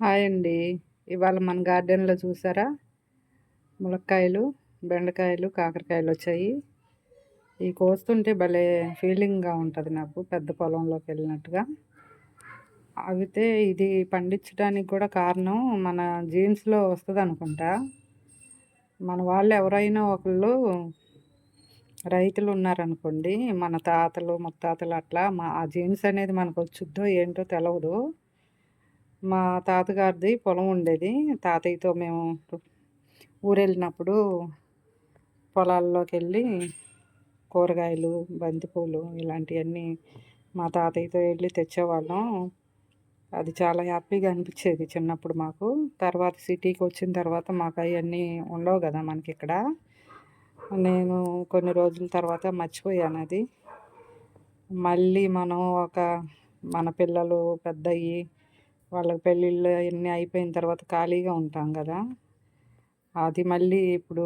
Hi అండి. ఇవాళ మన గార్డెన్లో చూసారా? ములక్కాయలు బెండకాయలు కాకరకాయలు వచ్చాయి. ఈ కోస్తుంటే భలే ఫీలింగ్గా ఉంటుంది నాకు పెద్ద పొలంలోకి వెళ్ళినట్టుగా. అయితే ఇది పండించడానికి కూడా కారణం మన జీన్స్లో వస్తుంది అనుకుంటా మన వాళ్ళు ఎవరైనా ఒకళ్ళు రైతులు ఉన్నారనుకోండి మన తాతలు ముత్తాతలు అట్లా మా ఆ జీన్స్ అనేది మనకు వచ్చుద్దో ఏంటో తెలవదు. మా తాతగారిది పొలం ఉండేది. తాతయ్యతో మేము ఊరెళ్ళినప్పుడు పొలాల్లోకి వెళ్ళి కూరగాయలు బంతిపూలు ఇలాంటివన్నీ మా తాతయ్యతో వెళ్ళి తెచ్చేవాళ్ళం. అది చాలా హ్యాపీగా అనిపించేది చిన్నప్పుడు మాకు. తర్వాత సిటీకి వచ్చిన తర్వాత మాకు అవన్నీ ఉండవు కదా మనకి ఇక్కడ నేను కొన్ని రోజుల తర్వాత మర్చిపోయాను అది. మళ్ళీ మనం ఒక మన పిల్లలు పెద్దయ్యి వాళ్ళకి పెళ్ళిళ్ళు అన్నీ అయిపోయిన తర్వాత ఖాళీగా ఉంటాం కదా. అది మళ్ళీ ఇప్పుడు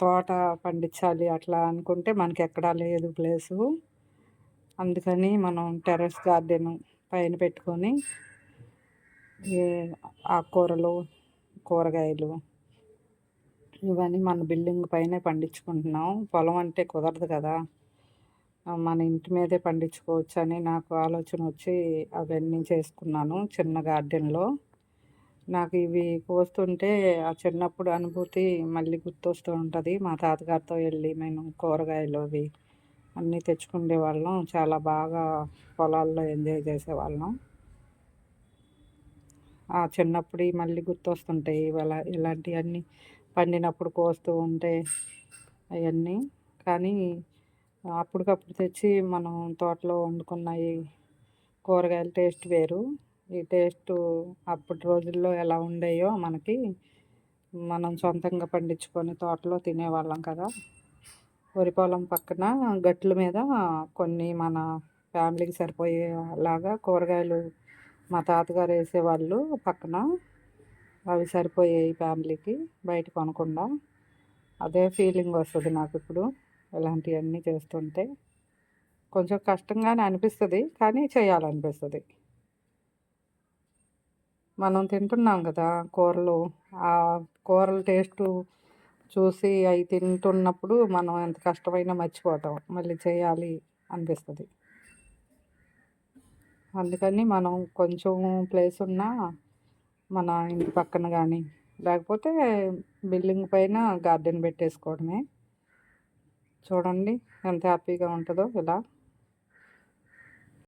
తోట పండించాలి అట్లా అనుకుంటే మనకి ఎక్కడా లేదు ప్లేసు. అందుకని మనం టెర్రస్ గార్డెన్ పైన పెట్టుకొని ఆకుకూరలు కూరగాయలు ఇవన్నీ మన బిల్డింగ్ పైనే పండించుకుంటున్నాం. పొలం అంటే కుదరదు కదా. మన ఇంటి మీదే పండించుకోవచ్చు అని నాకు ఆలోచన వచ్చి అవన్నీ చేసుకున్నాను చిన్న గార్డెన్లో. నాకు ఇవి కోస్తుంటే ఆ చిన్నప్పుడు అనుభూతి మళ్ళీ గుర్తొస్తూ ఉంటుంది. మా తాతగారితో వెళ్ళి మేము కూరగాయలు అవి అన్నీ తెచ్చుకునే వాళ్ళం. చాలా బాగా పొలాల్లో ఎంజాయ్ చేసేవాళ్ళం. ఆ చిన్నప్పుడు మళ్ళీ గుర్తొస్తుంటాయి. ఇవాళ ఇలాంటివన్నీ పండినప్పుడు కోస్తూ ఉంటే అవన్నీ. కానీ అప్పటికప్పుడు తెచ్చి మనం తోటలో వండుకున్నవి కూరగాయల టేస్ట్ వేరు. ఈ టేస్ట్ అప్పటి రోజుల్లో ఎలా ఉండేయో మనకి మనం సొంతంగా పండించుకొని తోటలో తినేవాళ్ళం కదా. వరి పొలం పక్కన గట్ల మీద కొన్ని మన ఫ్యామిలీకి సరిపోయేలాగా కూరగాయలు మా తాతగారు వేసేవాళ్ళు పక్కన. అవి సరిపోయాయి ఫ్యామిలీకి బయట కొనకుండా. అదే ఫీలింగ్ వస్తుంది నాకు ఇప్పుడు. ఇలాంటివన్నీ చేస్తుంటే కొంచెం కష్టంగానే అనిపిస్తుంది కానీ చేయాలనిపిస్తుంది. మనం తింటున్నాం కదా కూరలు ఆ కూరల టేస్టు చూసి అవి తింటున్నప్పుడు మనం ఎంత కష్టమైనా మర్చిపోతాం మళ్ళీ చేయాలి అనిపిస్తుంది. అందుకని మనం కొంచెం ప్లేస్ ఉన్నా మన ఇంటి పక్కన కానీ లేకపోతే బిల్డింగ్ పైన గార్డెన్ పెట్టేసుకోవడమే. చూడండి ఎంత హ్యాపీగా ఉంటుందో ఇలా